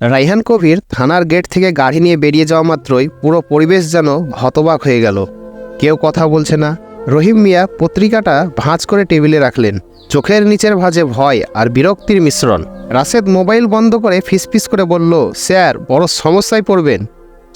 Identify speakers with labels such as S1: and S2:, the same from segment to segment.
S1: রাইহান কবির থানার গেট থেকে গাড়ি নিয়ে বেরিয়ে যাওয়া মাত্রই পুরো পরিবেশ যেন হতবাক হয়ে গেল। কেউ কথা বলছে না। রহিম মিয়া পত্রিকাটা ভাঁজ করে টেবিলে রাখলেন। চোখের নিচের ভাঁজে ভয় আর বিরক্তির মিশ্রণ। রাশেদ মোবাইল বন্ধ করে ফিসফিস করে বলল, স্যার, বড় সমস্যায় পড়বেন।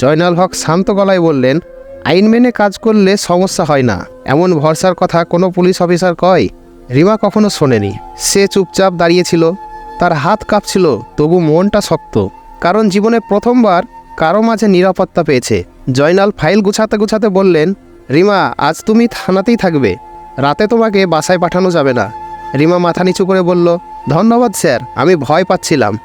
S1: জয়নাল হক শান্ত গলায় বললেন, আইন মেনে কাজ করলে সমস্যা হয় না। এমন ভরসার কথা কোনো পুলিশ অফিসার কয়? রিমা কখনো শোনেনি। সে চুপচাপ দাঁড়িয়েছিল তার হাত কাঁপছিল, তবু মনটা শক্ত। কারণ জীবনে প্রথমবার কারও মাঝে নিরাপত্তা পেয়েছে। জয়নাল ফাইল গুছাতে গুছাতে বললেন, রিমা, আজ তুমি থানাতেই থাকবে। রাতে তোমাকে বাসায় পাঠানো যাবে না। রিমা মাথা নিচু করে বলল, ধন্যবাদ স্যার, আমি ভয় পাচ্ছিলাম।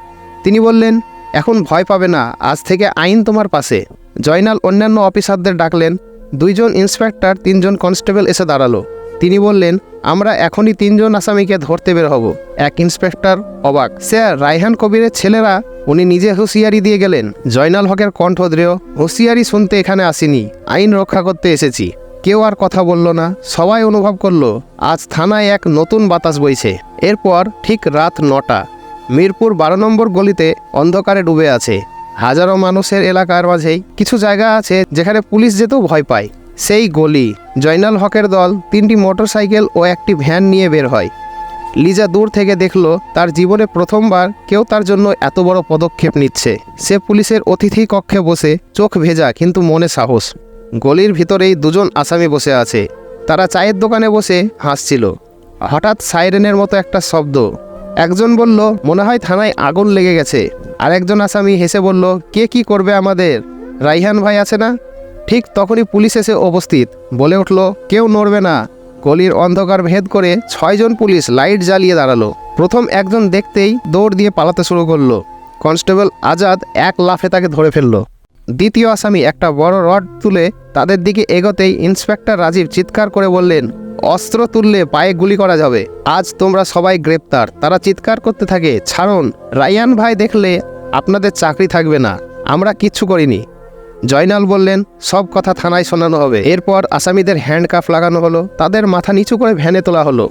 S1: তিনি বললেন, এখন ভয় পাবে না, আজ থেকে আইন তোমার পাশে। জয়নাল অন্যান্য অফিসারদের ডাকলেন। দুইজন ইন্সপেক্টর, তিনজন কনস্টেবল এসে দাঁড়াল। তিনি বললেন, আমরা এখনই তিনজন আসামিকে ধরতে বের হব। এক ইন্সপেক্টর অবাক। স্যার, রায়হান কবিরের ছেলেরা? উনি নিজে হুঁশিয়ারি দিয়ে গেলেন। জয়নাল হকের কণ্ঠ দৃঢ় হুঁশিয়ারি শুনতে এখানে আসিনি। আইন রক্ষা করতে এসেছি। কেউ আর কথা বলল না। সবাই অনুভব করল, আজ থানায় এক নতুন বাতাস বইছে। এরপর ঠিক রাত নটা। মিরপুর বারো নম্বর গলিতে অন্ধকারে ডুবে আছে। হাজারো মানুষের এলাকার মাঝেই কিছু জায়গা আছে যেখানে পুলিশ যেতেও ভয় পায়। সেই গলি, জয়নাল হকের দল তিনটি মোটরসাইকেল ও একটি ভ্যান নিয়ে বের হয়। লিজা দূর থেকে দেখল তার জীবনে প্রথমবার কেউ তার জন্য এত বড় পদক্ষেপ নিচ্ছে। সে পুলিশের অতিথি কক্ষে বসে চোখ ভেজা কিন্তু মনে সাহস। গলির ভিতরেই দুজন আসামি বসে আছে। তারা চায়ের দোকানে বসে হাসছিল। হঠাৎ সাইরেনের মতো একটা শব্দ। একজন বলল, মনে হয় থানায় আগুন লেগে গেছে। আর একজন আসামি হেসে বলল, কে কি করবে আমাদের? রাইহান ভাই আছে না? ঠিক তখনই পুলিশ এসে উপস্থিত। বলে উঠল, কেউ নড়বে না। গলির অন্ধকার ভেদ করে ছয়জন পুলিশ লাইট জ্বালিয়ে দাঁড়াল। প্রথম একজন দেখতেই দৌড় দিয়ে পালাতে শুরু করল। কনস্টেবল আজাদ এক লাফে তাকে ধরে ফেলল। দ্বিতীয় আসামি একটা বড় রড তুলে তাদের দিকে এগোতেই ইন্সপেক্টর রাজীব চিৎকার করে বললেন, অস্ত্র তুললে পায়ে গুলি করা যাবে। আজ তোমরা সবাই গ্রেপ্তার। তারা চিৎকার করতে থাকে। ছাড়ুন। রায়ান ভাই দেখলে আপনাদের চাকরি থাকবে না। আমরা কিচ্ছু করিনি। জয়নাল বললেন, সব কথা থানায় শোনানো হবে। এরপর আসামিদের হ্যান্ডকাফ লাগানো হলো। তাদের মাথা নিচু করে ভ্যানে তোলা হলো।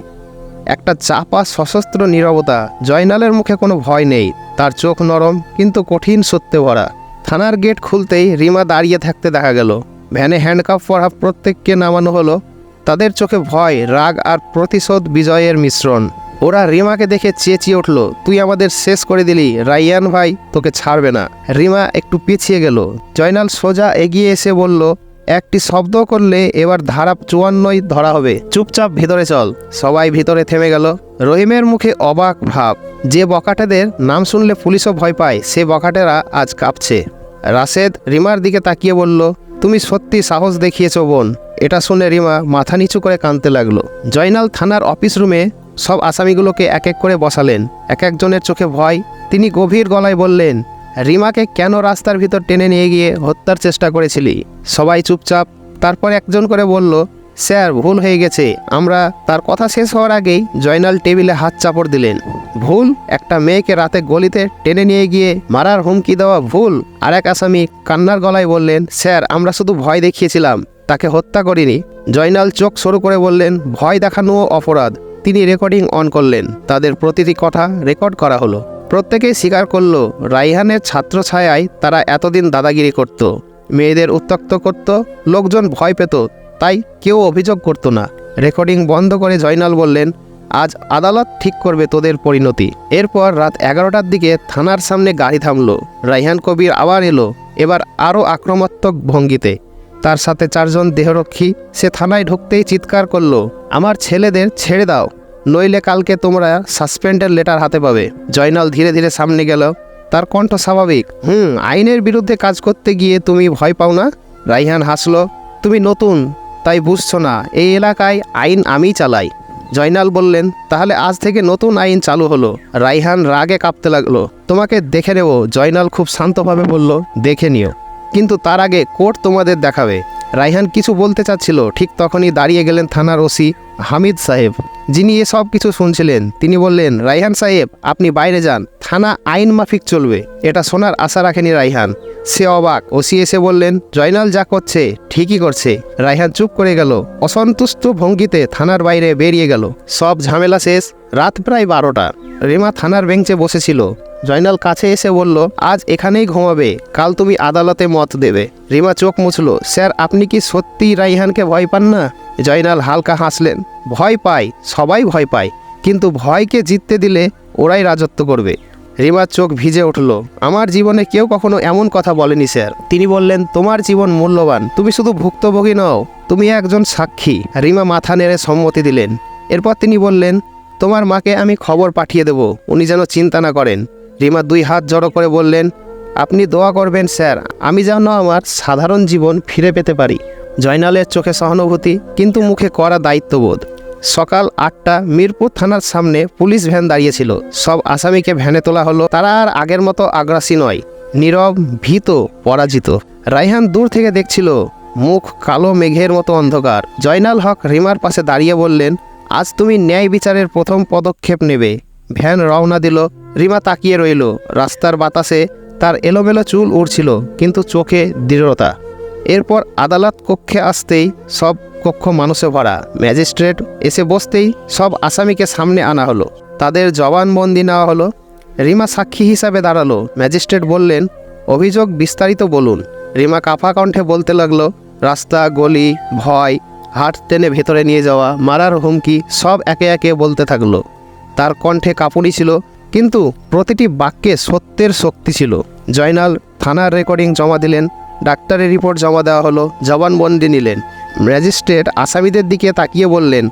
S1: একটা চাপা, সশস্ত্র নীরবতা। জয়নালের মুখে কোনো ভয় নেই। তার চোখ নরম, কিন্তু কঠিন সত্যে ভরা। থানার গেট খুলতেই রিমা দাঁড়িয়ে থাকতে দেখা গেল। ভ্যানে হ্যান্ডকাফ পরা প্রত্যেককে নামানো হলো। তাদের চোখে ভয়, রাগ আর প্রতিশোধ বিজয়ের মিশ্রণ। ওরা রিমাকে দেখে চেঁচিয়ে উঠল, তুই আমাদের শেষ করে দিলি, রাইয়ান ভাই, তোকে ছাড়বে না। রিমা একটু পিছিয়ে গেল। জয়নাল সোজা এগিয়ে এসে বলল, একটি শব্দ করলে এবার ধারা চুয়ান্নই ধরা হবে। চুপচাপ ভিতরে চল। সবাই ভিতরে থেমে গেল। রহিমের মুখে অবাক ভাব। যে বকাটেদের নাম শুনলে পুলিশও ভয় পায়, সে বকাটেরা আজ কাঁপছে। রাশেদ রিমার দিকে তাকিয়ে বলল, তুমি সত্যি সাহস দেখিয়েছ বোন। এটা শুনে রিমা মাথা নিচু করে কাঁদতে লাগল। জয়নাল থানার অফিস রুমে সব আসামিগুলোকে এক এক করে বসালেন। এক একজনের চোখে ভয়, তিনি গভীর গলায় বললেন, রিমাকে কেন রাস্তার ভিতর টেনে নিয়ে গিয়ে হত্যার চেষ্টা করেছিলি? সবাই চুপচাপ, তারপর একজন করে বলল, স্যার, ভুল হয়ে গেছে। আমরা তার কথা শেষ হওয়ার আগেই জয়নাল টেবিলে হাত চাপড় দিলেন। ভুল, একটা মেয়েকে রাতে গলিতে টেনে নিয়ে গিয়ে মারার হুমকি দেওয়া ভুল। আর এক আসামি কান্নার গলায় বললেন, স্যার, আমরা শুধু ভয় দেখিয়েছিলাম, তাকে হত্যা করিনি। জয়নাল চোখ সরু করে বললেন, ভয় দেখানোও অপরাধ। তিনি রেকর্ডিং অন করলেন। তাদের প্রতিটি কথা রেকর্ড করা হলো। প্রত্যেকেই স্বীকার করল, রাইহানের ছাত্র ছায়ায় তারা এতদিন দাদাগিরি করত। মেয়েদের উত্তক্ত করত, লোকজন ভয় পেত, তাই কেউ অভিযোগ করত না। রেকর্ডিং বন্ধ করে জয়নাল বললেন, আজ আদালত ঠিক করবে তোদের পরিণতি। এরপর রাত এগারোটার দিকে থানার সামনে গাড়ি থামলো। রাইহান কবির আবার এলো, এবার আরও আক্রমণাত্মক ভঙ্গিতে। তার সাথে চারজন দেহরক্ষী। সে থানায় ঢুকতেই চিৎকার করল, আমার ছেলেদের ছেড়ে দাও, নইলে কালকে তোমরা সাসপেন্ডের লেটার হাতে পাবে। জয়নাল ধীরে ধীরে সামনে গেল, তার কণ্ঠ স্বাভাবিক। হুম, আইনের বিরুদ্ধে কাজ করতে গিয়ে তুমি ভয় পাও না? রাইহান হাসলো, তুমি নতুন, তাই বুঝছ না, এই এলাকায় আইন আমি চালাই। জয়নাল বললেন, তাহলে আজ থেকে নতুন আইন চালু হলো। রাইহান রাগে কাঁপতে লাগল, তোমাকে দেখে নেব। জয়নাল খুব শান্তভাবে বলল, দেখে নিও। কিন্তু তার আগে কোর্ট তোমাদের দেখাবে। রাইহান কিছু বলতে চাচ্ছিল, ঠিক তখনই দাঁড়িয়ে গেলেন থানার ওসি হামিদ সাহেব, যিনি এ সব কিছু শুনছিলেন। তিনি বললেন, রাইহান সাহেব, আপনি বাইরে যান, থানা আইন মাফিক চলবে। এটা শোনার আশা রাখেনি রাইহান সে অবাক। ওসি এসে বললেন, জয়নাল যা করছে, ঠিকই করছে রাইহান চুপ করে গেল। অসন্তুষ্ট ভঙ্গিতে থানার বাইরে বেরিয়ে গেল। সব ঝামেলা শেষ, রাত প্রায় বারোটা। রেমা থানার বেঞ্চে বসেছিল। জয়নাল কাছে এসে বলল, আজ এখানেই ঘুমাবে, কাল তুমি আদালতে মত দেবে। রিমা চোখ মুছল, স্যার, আপনি কি সত্যি রাইহানকে ভয় পান না? জয়নাল হালকা হাসলেন, ভয় পায় সবাই ভয় পায়, কিন্তু ভয়কে জিততে দিলে ওরাই রাজত্ব করবে। রিমার চোখ ভিজে উঠল, আমার জীবনে কেউ কখনো এমন কথা বলেনি, স্যার। তিনি বললেন, তোমার জীবন মূল্যবান, তুমি শুধু ভুক্তভোগী নও, তুমি একজন সাক্ষী। রিমা মাথা নেড়ে সম্মতি দিলেন, এরপর তিনি বললেন, তোমার মাকে আমি খবর পাঠিয়ে দেব, উনি যেন চিন্তা না করেন। রিমা দুই হাত জড়ো করে বললেন, আপনি দোয়া করবেন, স্যার। আমি যেন আমার সাধারণ জীবন ফিরে পেতে পারি। জয়নালের চোখে সহানুভূতি, কিন্তু মুখে করা দায়িত্ববোধ। সকাল আটটা মিরপুর থানার সামনে পুলিশ ভ্যান দাঁড়িয়েছিল। সব আসামিকে ভ্যানে তোলা হলো। তারা আর আগের মতো আগ্রাসী নয়, নীরব, ভীত, পরাজিত। রাইহান দূর থেকে দেখছিল মুখ কালো মেঘের মতো অন্ধকার। জয়নাল হক রিমার পাশে দাঁড়িয়ে বললেন, আজ তুমি ন্যায় বিচারের প্রথম পদক্ষেপ নেবে। ভ্যান রওনা দিল। রিমা তাকিয়ে রইল। রাস্তার বাতাসে তার এলোমেলো চুল উড়ছিল, কিন্তু চোখে দৃঢ়তা। এরপর আদালত কক্ষে আসতেই সব কক্ষ মানুষে ভরা। ম্যাজিস্ট্রেট এসে বসতেই সব আসামিকে সামনে আনা হলো। তাদের জবানবন্দি নেওয়া হলো। রিমা সাক্ষী হিসাবে দাঁড়াল। ম্যাজিস্ট্রেট বললেন, অভিযোগ বিস্তারিত বলুন। রিমা কাফা কণ্ঠে বলতে লাগল, রাস্তা, গলি, ভয়, হাট টেনে ভেতরে নিয়ে যাওয়া, মারার হুমকি সব একে একে বলতে থাকল। তার কণ্ঠে কাঁপুনি ছিল, কিন্তু প্রতিটি বাক্যে সত্যের শক্তি ছিল। জয়নাল থানার রেকর্ডিং জমা দিলেন, ডাক্তারের রিপোর্ট জমা দেওয়া হলো, জবানবন্দি নিলেন। ম্যাজিস্ট্রেট আসামিদের দিকে তাকিয়ে বললেন,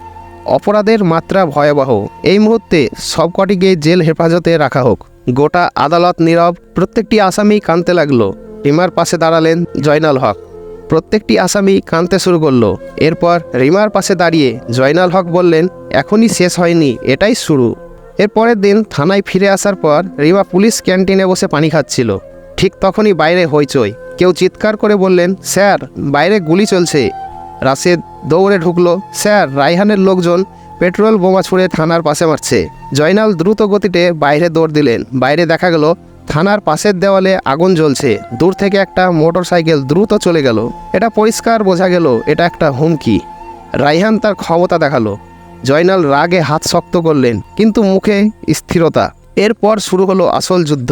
S1: অপরাধের মাত্রা ভয়াবহ। এই মুহূর্তে সবকটিকে জেল হেফাজতে রাখা হোক। গোটা আদালত নীরব, প্রত্যেকটি আসামি কানতে লাগল। রিমার পাশে দাঁড়ালেন জয়নাল হক। প্রত্যেকটি আসামি কাঁদতে শুরু করল। এরপর রিমার পাশে দাঁড়িয়ে জয়নাল হক বললেন, এখনই শেষ হয়নি, এটাই শুরু। এর পরের দিন থানায় ফিরে আসার পর রিমা পুলিশ ক্যান্টিনে বসে পানি খাচ্ছিল। ঠিক তখনই বাইরে হইচই। কেউ চিৎকার করে বললেন, স্যার, বাইরে গুলি চলছে। রাশেদ দৌড়ে ঢুকলো, স্যার, রায়হানের লোকজন পেট্রোল বোমা ছুড়ে থানার পাশে মারছে। জয়নাল দ্রুত গতিতে বাইরে দৌড় দিলেন। বাইরে দেখা গেল থানার পাশের দেওয়ালে আগুন জ্বলছে। দূর থেকে একটা মোটর সাইকেল দ্রুত চলে গেল। এটা পরিষ্কার বোঝা গেল, এটা একটা হুমকি। রাইহান তার ক্ষমতা দেখাল। জয়নাল রাগে হাত শক্ত করলেন, কিন্তু মুখে স্থিরতা। এরপর শুরু হলো আসল যুদ্ধ।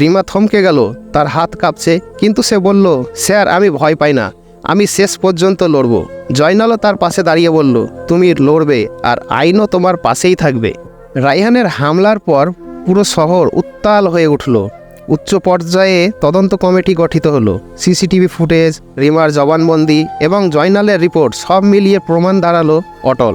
S1: রিমা থমকে গেল, তার হাত কাঁপছে, কিন্তু সে বলল, স্যার, আমি ভয় পাই না। আমি শেষ পর্যন্ত লড়ব। জয়নালও তার পাশে দাঁড়িয়ে বলল, তুমি লড়বে, আর আইনও তোমার পাশেই থাকবে। রাইহানের হামলার পর পুরো শহর উত্তাল হয়ে উঠল। উচ্চ পর্যায়ে তদন্ত কমিটি গঠিত হলো। সিসিটিভি ফুটেজ, রিমার জবানবন্দি এবং জয়নালের রিপোর্ট সব মিলিয়ে প্রমাণ দাঁড়াল অটল।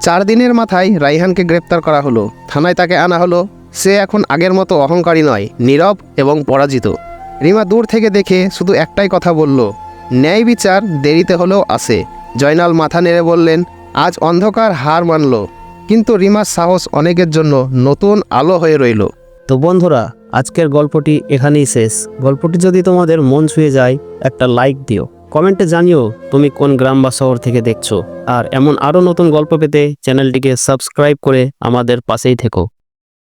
S1: চার দিনের মাথায় রাইহানকে গ্রেপ্তার করা হলো। থানায় তাকে আনা হলো। সে এখন আগের মতো অহংকারী নয়, নীরব এবং পরাজিত। রিমা দূর থেকে দেখে শুধু একটাই কথা বলল, ন্যায় বিচার দেরিতে হলেও আসে। জয়নাল মাথা নেড়ে বললেন, আজ অন্ধকার হার মানল। কিন্তু রিমার সাহস অনেকের জন্য নতুন আলো হয়ে রইল।
S2: তো বন্ধুরা, আজকের গল্পটি এখানেই শেষ। গল্পটি যদি তোমাদের মন ছুঁয়ে যায়, একটা লাইক দিও। কমেন্টে জানিও তুমি কোন গ্রাম বা শহর থেকে দেখছ। আর এমন আরও নতুন গল্প পেতে চ্যানেলটিকে সাবস্ক্রাইব করে আমাদের পাশেই থেকো।